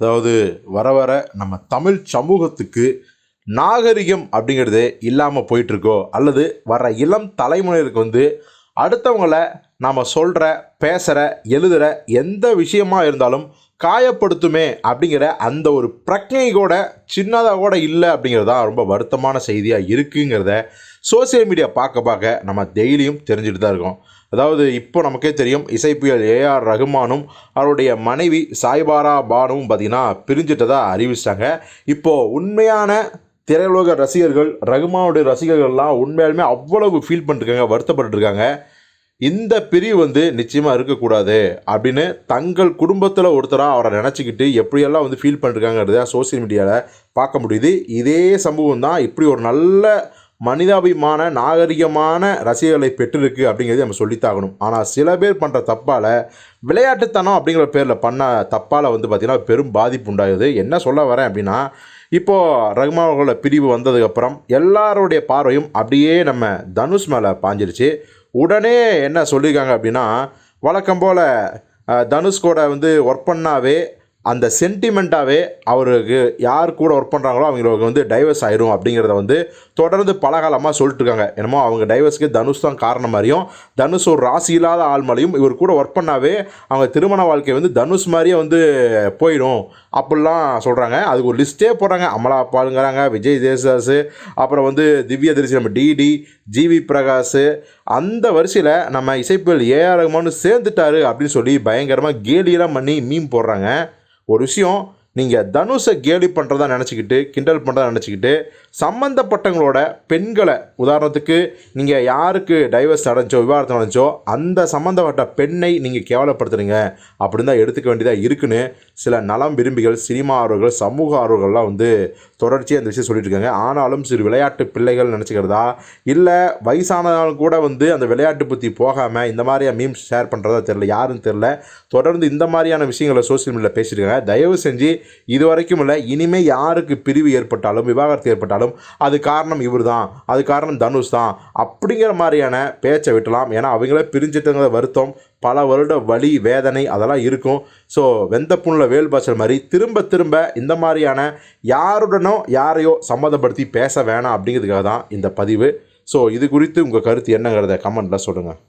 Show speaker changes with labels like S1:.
S1: அதாவது வர வர நம்ம தமிழ் சமூகத்துக்கு நாகரிகம் அப்படிங்கிறதே இல்லாமல் போயிட்டுருக்கோ? அல்லது வர இளம் தலைமுறையினருக்கு வந்து அடுத்தவங்கள நாம் சொல்கிற பேசுகிற எழுதுகிற எந்த விஷயமா இருந்தாலும் காயப்படுத்துமே அப்படிங்கிற அந்த ஒரு பிரக்ஞை கூட சின்னதாக கூட இல்லை அப்படிங்கிறது தான் ரொம்ப வருத்தமான செய்தியாக இருக்குங்கிறத சோசியல் மீடியா பார்க்க பார்க்க நம்ம டெய்லியும் தெரிஞ்சுட்டு தான் இருக்கோம். அதாவது இப்போ நமக்கே தெரியும் இசைப்புயல் ஏஆர் ரகுமானும் அவருடைய மனைவி சாய்பாரா பானுவும் பார்த்திங்கன்னா பிரிஞ்சிட்டதாக அறிவிச்சிட்டாங்க இப்போது உண்மையான திரையுலக ரசிகர்கள் ரகுமானுடைய ரசிகர்கள்லாம் உண்மையாலுமே அவ்வளவு ஃபீல் பண்ணிருக்காங்க வருத்தப்பட்டுருக்காங்க. இந்த பிரிவு வந்து நிச்சயமாக இருக்கக்கூடாது அப்படின்னு தங்கள் குடும்பத்தில் ஒருத்தராக அவரை நினச்சிக்கிட்டு எப்படியெல்லாம் வந்து ஃபீல் பண்ணிருக்காங்கிறத சோசியல் மீடியாவில் பார்க்க முடியுது. இதே சம்பவம் தான் இப்படி ஒரு நல்ல மனிதாபிமான நாகரிகமான ரசிகர்களை பெற்றிருக்கு அப்படிங்கிறது நம்ம சொல்லித்தாகணும். ஆனால் சில பேர் பண்ணுற தப்பால் விளையாட்டுத்தனம் அப்படிங்கிற பேரில் பண்ண தப்பால் வந்து பார்த்திங்கன்னா பெரும் பாதிப்பு உண்டாகுது. என்ன சொல்ல வரேன் அப்படின்னா இப்போது ரகுமான் அவர்களோட பிரிவு வந்ததுக்கப்புறம் எல்லாருடைய பார்வையும் அப்படியே நம்ம தனுஷ் மேலே பாஞ்சிருச்சு. உடனே என்ன சொல்லியிருக்காங்க அப்படின்னா வழக்கம் போல் அஹ், தனுஷ் கூட வந்து ஒர்க் பண்ணாவே அந்த சென்டிமெண்ட்டாகவே அவருக்கு யார் கூட ஒர்க் பண்ணுறாங்களோ அவங்களுக்கு வந்து டைவர்ஸ் ஆயிரும் அப்படிங்கிறத வந்து தொடர்ந்து பலகாலமாக சொல்லிட்டு இருக்காங்க என்னமோ அவங்க டைவர்ஸ்க்கு தனுஷ் தான் காரணம் மாதிரியும் தனுஷ் ஒரு ராசி இல்லாத ஆள் மாதிரியும் இவர் கூட ஒர்க் பண்ணாவே அவங்க திருமண வாழ்க்கை வந்து தனுஷ் மாதிரியே வந்து போயிடும் அப்படிலாம் சொல்கிறாங்க அதுக்கு ஒரு லிஸ்ட்டே போடுறாங்க. அமலா அப்பாளுங்கிறாங்க விஜய் தேசாஸ் அப்புறம் வந்து திவ்ய தரிசி நம்ம டிடி ஜிவி பிரகாஷ் அந்த வரிசையில் நம்ம இசைப்புயல் ஏஆர் ரகுமான் சேர்ந்துட்டாரு அப்படின்னு சொல்லி பயங்கரமாக கேலியெல்லாம் பண்ணி மீம் போடுறாங்க. ஒரு விஷயம் நீங்கள் தனுஷை கேலி பண்ணுறதா நினச்சிக்கிட்டு கிண்டல் பண்ணுறதா நினச்சிக்கிட்டு சம்மந்தப்பட்டவங்களோட பெண்களை உதாரணத்துக்கு நீங்கள் யாருக்கு டைவர்ஸ் அடைஞ்சோ விவாகரத்து அடைஞ்சோ அந்த சம்மந்தப்பட்ட பெண்ணை நீங்கள் கேவலப்படுத்துறீங்க. அப்படின்னு தான் எடுத்துக்க வேண்டியதாக இருக்குன்னு சில நலம் விரும்பிகள் சினிமா ஆர்வர்கள் சமூக ஆர்வர்கள்லாம் வந்து தொடர்ச்சியாக இந்த விஷயம் சொல்லிட்டு இருக்காங்க. ஆனாலும் சிறு விளையாட்டு பிள்ளைகள் நினச்சிக்கிறதா? இல்லை வயசானவங்க கூட வந்து அந்த விளையாட்டு புத்தி போகாமல் இந்த மாதிரியா மீம்ஸ் ஷேர் பண்ணுறதா தெரில யாருன்னு தெரில தொடர்ந்து இந்த மாதிரியான விஷயங்களை சோசியல் மீடியாவில் பேசியிருக்காங்க தயவு செஞ்சு இது வரைக்கும் இல்லை. இனிமேல் யாருக்கு பிரிவு ஏற்பட்டாலும் விவாகரத்து ஏற்பட்டாலும் அது காரணம் இவர் தான் அது காரணம் தனுஷ் தான் அப்படிங்கிற மாதிரியான பேச்சை விட்டலாம். ஏன்னா அவங்களே பிரிஞ்சிட்டங்கிற வருத்தம் பல வருட வலி வேதனை அதெல்லாம் இருக்கும். ஸோ வெந்த புண்ணில் வேல் பாசல் மாதிரி திரும்ப திரும்ப இந்த மாதிரியான யாருடனோ யாரையோ சம்மந்தப்படுத்தி பேச வேணாம் அப்படிங்கிறதுக்காக தான் இந்த பதிவு. ஸோ இது குறித்து உங்கள் கருத்து என்னங்கிறத கமெண்ட்டில் சொல்லுங்கள்